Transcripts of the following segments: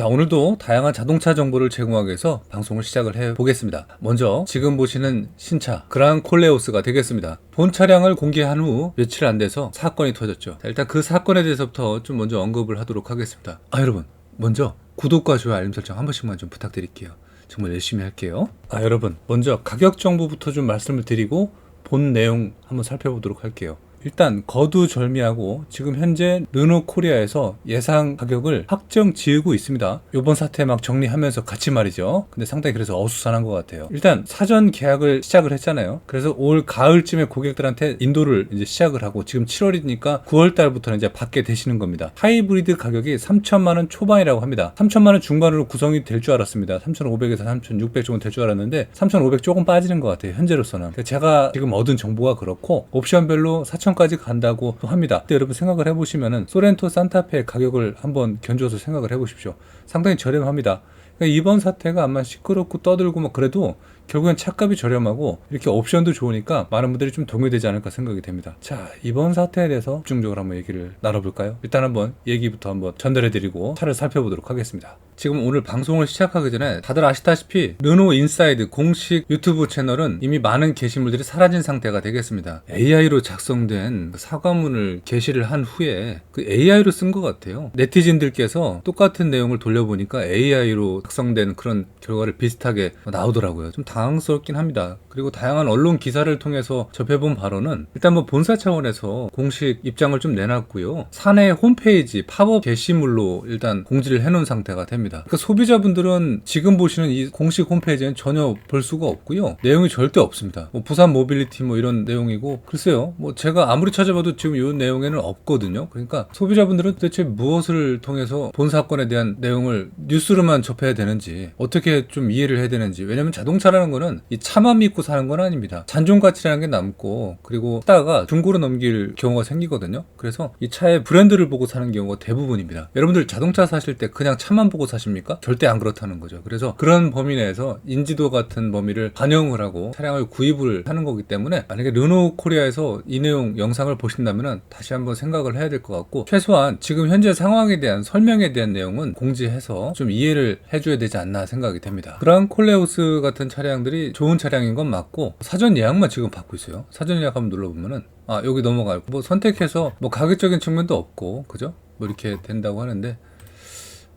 자, 오늘도 다양한 자동차 정보를 제공하기 위해서 방송을 시작을 해 보겠습니다. 먼저 지금 보시는 신차 그란 콜레오스가 되겠습니다. 본 차량을 공개한 후 며칠 안 돼서 사건이 터졌죠. 자, 일단 그 사건에 대해서부터 좀 먼저 언급을 하도록 하겠습니다. 아, 여러분. 먼저 구독과 좋아요, 알림 설정 한 번씩만 좀 부탁드릴게요. 정말 열심히 할게요. 아, 여러분. 먼저 가격 정보부터 좀 말씀을 드리고 본 내용 한번 살펴보도록 할게요. 일단 거두절미하고 지금 현재 르노 코리아에서 예상 가격을 확정 지으고 있습니다. 요번 사태 막 정리하면서 같이 말이죠. 근데 상당히 그래서 어수선한 것 같아요. 일단 사전 계약을 시작을 했잖아요. 그래서 올 가을쯤에 고객들한테 인도를 이제 시작을 하고 지금 7월이니까 9월 달부터는 이제 받게 되시는 겁니다. 하이브리드 가격이 3천만 원 초반이라고 합니다. 3천만 원 중반으로 구성이 될 줄 알았습니다. 3,500에서 3,600 정도 될 줄 알았는데 3,500 조금 빠지는 것 같아요. 현재로서는. 제가 지금 얻은 정보가 그렇고 옵션별로 4천 까지 간다고 합니다. 여러분 생각을 해보시면은 소렌토 산타페 가격을 한번 견주어서 생각을 해보십시오. 상당히 저렴합니다. 그러니까 이번 사태가 아마 시끄럽고 떠들고 막 그래도 결국엔 차값이 저렴하고 이렇게 옵션도 좋으니까 많은 분들이 좀 동요되지 않을까 생각이 됩니다. 자, 이번 사태에 대해서 집중적으로 한번 얘기를 나눠볼까요? 일단 한번 얘기부터 한번 전달해드리고 차를 살펴보도록 하겠습니다. 지금 오늘 방송을 시작하기 전에 다들 아시다시피 르노 인사이드 공식 유튜브 채널은 이미 많은 게시물들이 사라진 상태가 되겠습니다. AI로 작성된 그 사과문을 게시를 한 후에 그 AI로 쓴 것 같아요. 네티즌들께서 똑같은 내용을 돌려보니까 AI로 작성된 그런 결과를 비슷하게 나오더라고요. 좀 당황스럽긴 합니다. 그리고 다양한 언론 기사를 통해서 접해본 바로는 일단 뭐 본사 차원에서 공식 입장을 좀 내놨고요. 사내 홈페이지 팝업 게시물로 일단 공지를 해놓은 상태가 됩니다. 그러니까 소비자분들은 지금 보시는 이 공식 홈페이지는 전혀 볼 수가 없고요. 내용이 절대 없습니다. 뭐 부산 모빌리티 뭐 이런 내용이고 글쎄요. 뭐 제가 아무리 찾아봐도 지금 이 내용에는 없거든요. 그러니까 소비자분들은 도대체 무엇을 통해서 본 사건에 대한 내용을 뉴스로만 접해야 되는지 어떻게 좀 이해를 해야 되는지 왜냐면 자동차라는 거는 이 차만 믿고 사는 건 아닙니다. 잔존 가치라는 게 남고 그리고 사다가 중고로 넘길 경우가 생기거든요. 그래서 이 차의 브랜드를 보고 사는 경우가 대부분입니다. 여러분들 자동차 사실 때 그냥 차만 보고 사십니까? 절대 안 그렇다는 거죠. 그래서 그런 범위 내에서 인지도 같은 범위를 반영을 하고 차량을 구입을 하는 거기 때문에 만약에 르노 코리아에서 이 내용 영상을 보신다면 다시 한번 생각을 해야 될 것 같고 최소한 지금 현재 상황에 대한 설명에 대한 내용은 공지해서 좀 이해를 해줘야 되지 않나 생각이 됩니다. 그랑 콜레오스 같은 차량 들이 좋은 차량인 건 맞고 사전 예약만 지금 받고 있어요. 사전 예약 한번 눌러보면은 아 여기 넘어가고 뭐 선택해서 뭐 가격적인 측면도 없고 그죠? 뭐 이렇게 된다고 하는데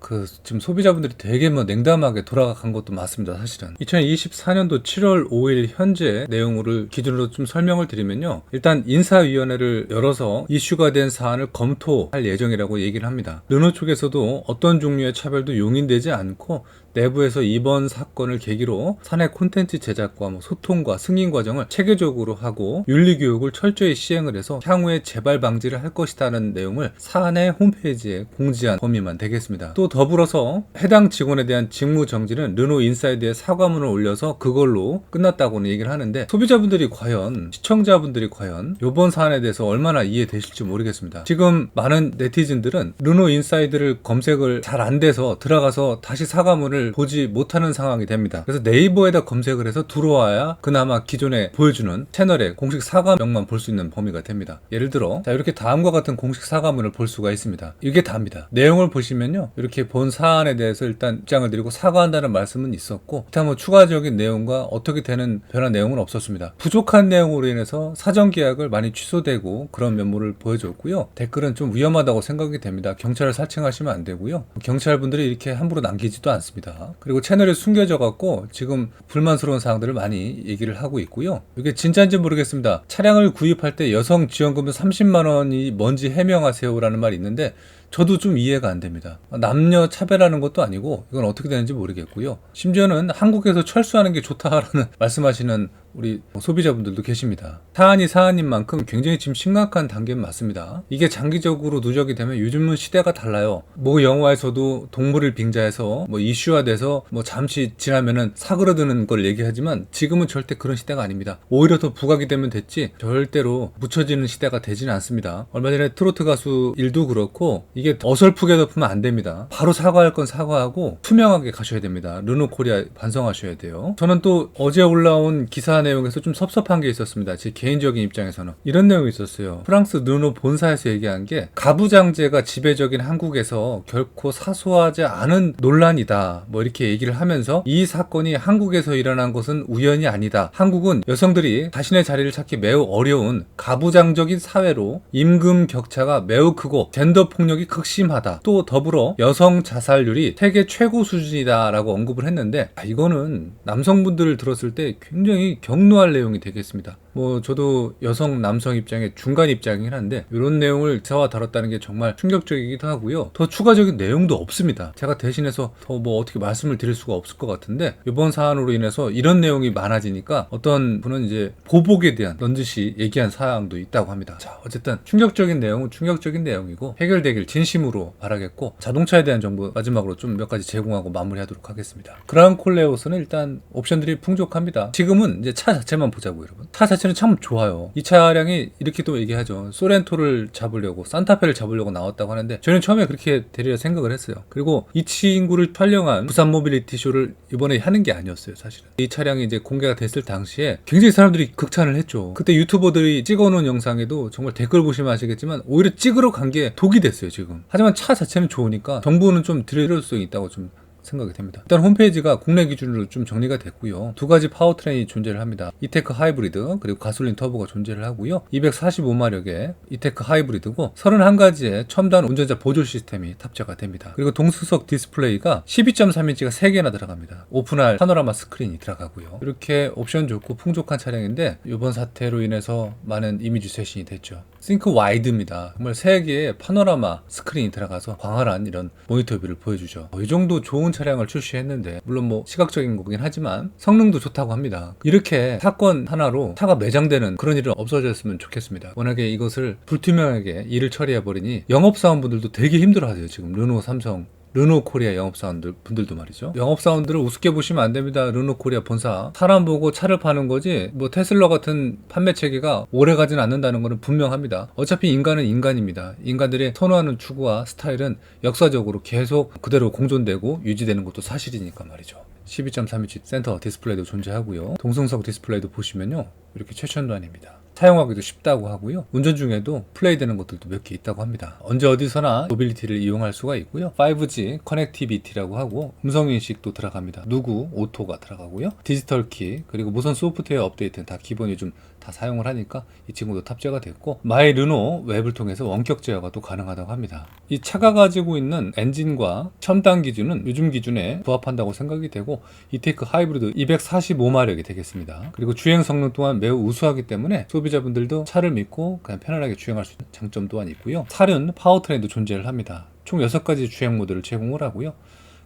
그 지금 소비자분들이 되게 뭐 냉담하게 돌아간 것도 맞습니다 사실은 2024년도 7월 5일 현재 내용을 기준으로 좀 설명을 드리면요 일단 인사위원회를 열어서 이슈가 된 사안을 검토할 예정이라고 얘기를 합니다 르노 쪽에서도 어떤 종류의 차별도 용인되지 않고 내부에서 이번 사건을 계기로 사내 콘텐츠 제작과 뭐 소통과 승인 과정을 체계적으로 하고 윤리 교육을 철저히 시행을 해서 향후에 재발 방지를 할 것이라는 내용을 사내 홈페이지에 공지한 범위만 되겠습니다. 또 더불어서 해당 직원에 대한 직무 정지는 르노 인사이드에 사과문을 올려서 그걸로 끝났다고는 얘기를 하는데 소비자분들이 과연 시청자분들이 과연 이번 사안에 대해서 얼마나 이해되실지 모르겠습니다. 지금 많은 네티즌들은 르노 인사이드를 검색을 잘 안 돼서 들어가서 다시 사과문을 보지 못하는 상황이 됩니다. 그래서 네이버에다 검색을 해서 들어와야 그나마 기존에 보여주는 채널의 공식 사과명만 볼 수 있는 범위가 됩니다. 예를 들어 자 이렇게 다음과 같은 공식 사과문을 볼 수가 있습니다. 이게 다입니다. 내용을 보시면요 이렇게 본 사안에 대해서 일단 입장을 드리고 사과한다는 말씀은 있었고 일단 뭐 추가적인 내용과 어떻게 되는 변화 내용은 없었습니다. 부족한 내용으로 인해서 사전 계약을 많이 취소되고 그런 면모를 보여줬고요. 댓글은 좀 위험하다고 생각이 됩니다. 경찰을 사칭하시면 안 되고요. 경찰분들이 이렇게 함부로 남기지도 않습니다. 그리고 채널에 숨겨져 갖고 지금 불만스러운 사항들을 많이 얘기를 하고 있고요. 이게 진짜인지 모르겠습니다. 차량을 구입할 때 여성 지원금 30만 원이 뭔지 해명하세요라는 말이 있는데 저도 좀 이해가 안 됩니다. 남녀 차별하는 것도 아니고 이건 어떻게 되는지 모르겠고요. 심지어는 한국에서 철수하는 게 좋다라는 말씀하시는 우리 소비자분들도 계십니다. 사안이 사안인 만큼 굉장히 지금 심각한 단계는 맞습니다. 이게 장기적으로 누적이 되면 요즘은 시대가 달라요. 뭐 영화에서도 동물을 빙자해서 뭐 이슈화돼서 뭐 잠시 지나면은 사그러드는 걸 얘기하지만 지금은 절대 그런 시대가 아닙니다. 오히려 더 부각이 되면 됐지 절대로 묻혀지는 시대가 되지는 않습니다. 얼마 전에 트로트 가수 일도 그렇고 이게 어설프게 덮으면 안 됩니다. 바로 사과할 건 사과하고 투명하게 가셔야 됩니다. 르노 코리아 반성하셔야 돼요. 저는 또 어제 올라온 기사 내용에서 좀 섭섭한 게 있었습니다. 제 개인적인 입장에서는 이런 내용이 있었어요. 프랑스 르노 본사에서 얘기한 게 가부장제가 지배적인 한국에서 결코 사소하지 않은 논란이다. 뭐 이렇게 얘기를 하면서 이 사건이 한국에서 일어난 것은 우연이 아니다. 한국은 여성들이 자신의 자리를 찾기 매우 어려운 가부장적인 사회로 임금 격차가 매우 크고 젠더 폭력이 극심하다. 또 더불어 여성 자살률이 세계 최고 수준이다라고 언급을 했는데 아, 이거는 남성분들을 들었을 때 굉장히 격노할 내용이 되겠습니다. 뭐 저도 여성 남성 입장의 중간 입장이긴 한데 이런 내용을 기사와 다뤘다는 게 정말 충격적이기도 하고요. 더 추가적인 내용도 없습니다. 제가 대신해서 더 뭐 어떻게 말씀을 드릴 수가 없을 것 같은데 이번 사안으로 인해서 이런 내용이 많아지니까 어떤 분은 이제 보복에 대한 넌지시 얘기한 사항도 있다고 합니다. 자 어쨌든 충격적인 내용은 충격적인 내용이고 해결되길 진심으로 바라겠고 자동차에 대한 정보 마지막으로 좀 몇 가지 제공하고 마무리하도록 하겠습니다. 그라운 콜레오스는 일단 옵션들이 풍족합니다. 지금은 이제 차 자체만 보자고 여러분. 차 자체 는참 좋아요. 이 차량이 이렇게 또 얘기하죠. 소렌토를 잡으려고 산타페를 잡으려고 나왔다고 하는데 저는 처음에 그렇게 되리라 생각을 했어요. 그리고 이 친구를 촬영한 부산 모빌리티 쇼를 이번에 하는 게 아니었어요, 사실은. 이 차량이 이제 공개가 됐을 당시에 굉장히 사람들이 극찬을 했죠. 그때 유튜버들이 찍어놓은 영상에도 정말 댓글 보시면 아시겠지만 오히려 찍으러 간 게 독이 됐어요, 지금. 하지만 차 자체는 좋으니까 정보는 좀 드릴 수 있다고 좀 생각이 됩니다. 일단 홈페이지가 국내 기준으로 좀 정리가 됐고요. 두 가지 파워트레인이 존재를 합니다. 이테크 하이브리드 그리고 가솔린 터보가 존재를 하고요. 245마력의 이테크 하이브리드고 31가지의 첨단 운전자 보조 시스템이 탑재가 됩니다. 그리고 동수석 디스플레이가 12.3인치가 3개나 들어갑니다. 오픈할 파노라마 스크린이 들어가고요. 이렇게 옵션 좋고 풍족한 차량인데 이번 사태로 인해서 많은 이미지 쇄신이 됐죠. 싱크 와이드입니다. 정말 3개의 파노라마 스크린이 들어가서 광활한 이런 모니터 뷰를 보여주죠. 이 정도 좋은 차량을 출시했는데 물론 뭐 시각적인 거긴 하지만 성능도 좋다고 합니다. 이렇게 사건 하나로 차가 매장되는 그런 일은 없어졌으면 좋겠습니다. 워낙에 이것을 불투명하게 일을 처리해 버리니 영업 사원분들도 되게 힘들어하세요. 지금 르노, 삼성 르노 코리아 영업사원들 분들도 말이죠. 영업사원들을 우습게 보시면 안 됩니다. 르노 코리아 본사. 사람 보고 차를 파는 거지, 뭐 테슬라 같은 판매 체계가 오래 가지는 않는다는 것은 분명합니다. 어차피 인간은 인간입니다. 인간들의 선호하는 추구와 스타일은 역사적으로 계속 그대로 공존되고 유지되는 것도 사실이니까 말이죠. 12.3인치 센터 디스플레이도 존재하고요. 동승석 디스플레이도 보시면요. 이렇게 최첨단입니다. 사용하기도 쉽다고 하고요. 운전 중에도 플레이되는 것들도 몇 개 있다고 합니다. 언제 어디서나 모빌리티를 이용할 수가 있고요. 5G 커넥티비티라고 하고 음성 인식도 들어갑니다. 누구 오토가 들어가고요. 디지털 키 그리고 무선 소프트웨어 업데이트는 다 기본이 좀다 사용을 하니까 이 친구도 탑재가 됐고 마이 르노 웹을 통해서 원격 제어가 또 가능하다고 합니다. 이 차가 가지고 있는 엔진과 첨단 기준은 요즘 기준에 부합한다고 생각이 되고 이테크 하이브리드 245마력이 되겠습니다. 그리고 주행 성능 또한 매우 우수하기 때문에 소비자분들도 차를 믿고 그냥 편안하게 주행할 수 있는 장점 또한 있고요. 살은 파워트레인도 존재를 합니다. 총 6가지 주행 모드를 제공을 하고요.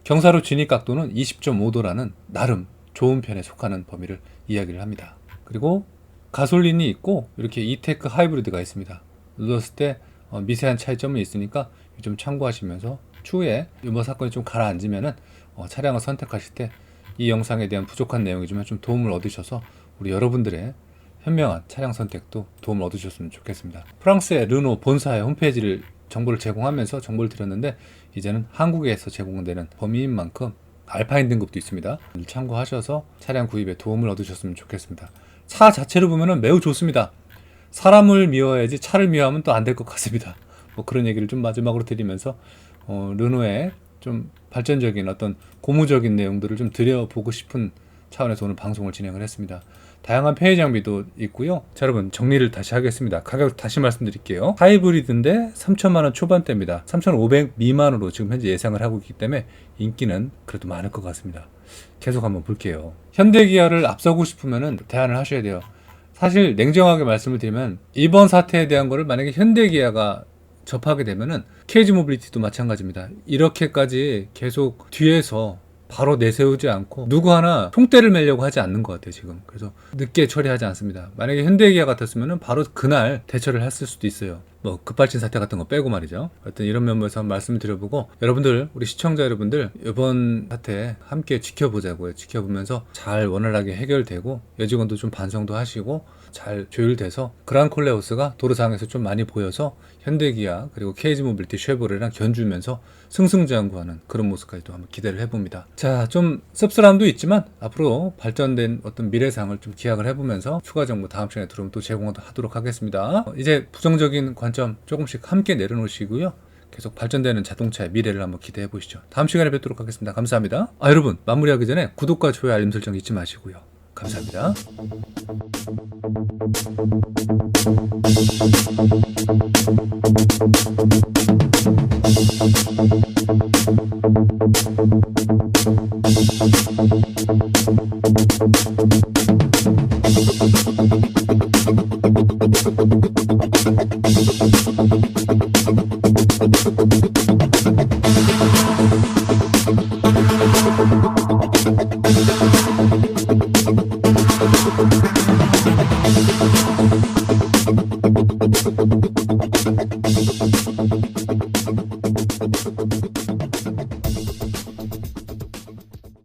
경사로 진입 각도는 20.5도라는 나름 좋은 편에 속하는 범위를 이야기를 합니다. 그리고 가솔린이 있고 이렇게 이테크 하이브리드가 있습니다. 눌렀을 때 어, 미세한 차이점이 있으니까 좀 참고하시면서 추후에 유머 사건이 좀 가라앉으면은 어, 차량을 선택하실 때 이 영상에 대한 부족한 내용이지만 좀 도움을 얻으셔서 우리 여러분들의 현명한 차량 선택도 도움을 얻으셨으면 좋겠습니다. 프랑스의 르노 본사의 홈페이지를 정보를 제공하면서 정보를 드렸는데 이제는 한국에서 제공되는 범위인 만큼 알파인 등급도 있습니다. 참고하셔서 차량 구입에 도움을 얻으셨으면 좋겠습니다. 차 자체를 보면 매우 좋습니다. 사람을 미워야지 차를 미워하면 또 안 될 것 같습니다. 뭐 그런 얘기를 좀 마지막으로 드리면서 어, 르노의 좀 발전적인 어떤 고무적인 내용들을 좀 드려보고 싶은 차원에서 오늘 방송을 진행을 했습니다. 다양한 폐해 장비도 있고요. 자, 여러분 정리를 다시 하겠습니다. 가격 다시 말씀드릴게요. 하이브리드인데 3천만 원 초반대입니다. 3,500 미만으로 지금 현재 예상을 하고 있기 때문에 인기는 그래도 많을 것 같습니다. 계속 한번 볼게요. 현대기아를 앞서고 싶으면은 대안을 하셔야 돼요. 사실 냉정하게 말씀을 드리면 이번 사태에 대한 거를 만약에 현대기아가 접하게 되면은 케이지 모빌리티도 마찬가지입니다. 이렇게까지 계속 뒤에서 바로 내세우지 않고 누구 하나 총대를 매려고 하지 않는 것 같아요 지금. 그래서 늦게 처리하지 않습니다. 만약에 현대기아 같았으면 바로 그날 대처를 했을 수도 있어요 뭐 급발진 사태 같은 거 빼고 말이죠. 하여튼 이런 면모에서 한번 말씀을 드려보고 여러분들 우리 시청자 여러분들 이번 사태 함께 지켜보자고요. 지켜보면서 잘 원활하게 해결되고 여직원도 좀 반성도 하시고 잘 조율돼서 그란 콜레오스가 도로상에서 좀 많이 보여서 현대기아 그리고 KG 모빌티 쉐보레랑 견주면서 승승장구하는 그런 모습까지도 한번 기대를 해봅니다. 자, 좀 씁쓸함도 있지만 앞으로 발전된 어떤 미래상을 좀 기약을 해보면서 추가 정보 다음 시간에 들어오면 또 제공하도록 하겠습니다. 어, 이제 부정적인 관점 조금씩 함께 내려놓으시고요. 계속 발전되는 자동차의 미래를 한번 기대해 보시죠. 다음 시간에 뵙도록 하겠습니다. 감사합니다. 아, 여러분, 마무리하기 전에 구독과 좋아요, 알림 설정 잊지 마시고요. 감사합니다.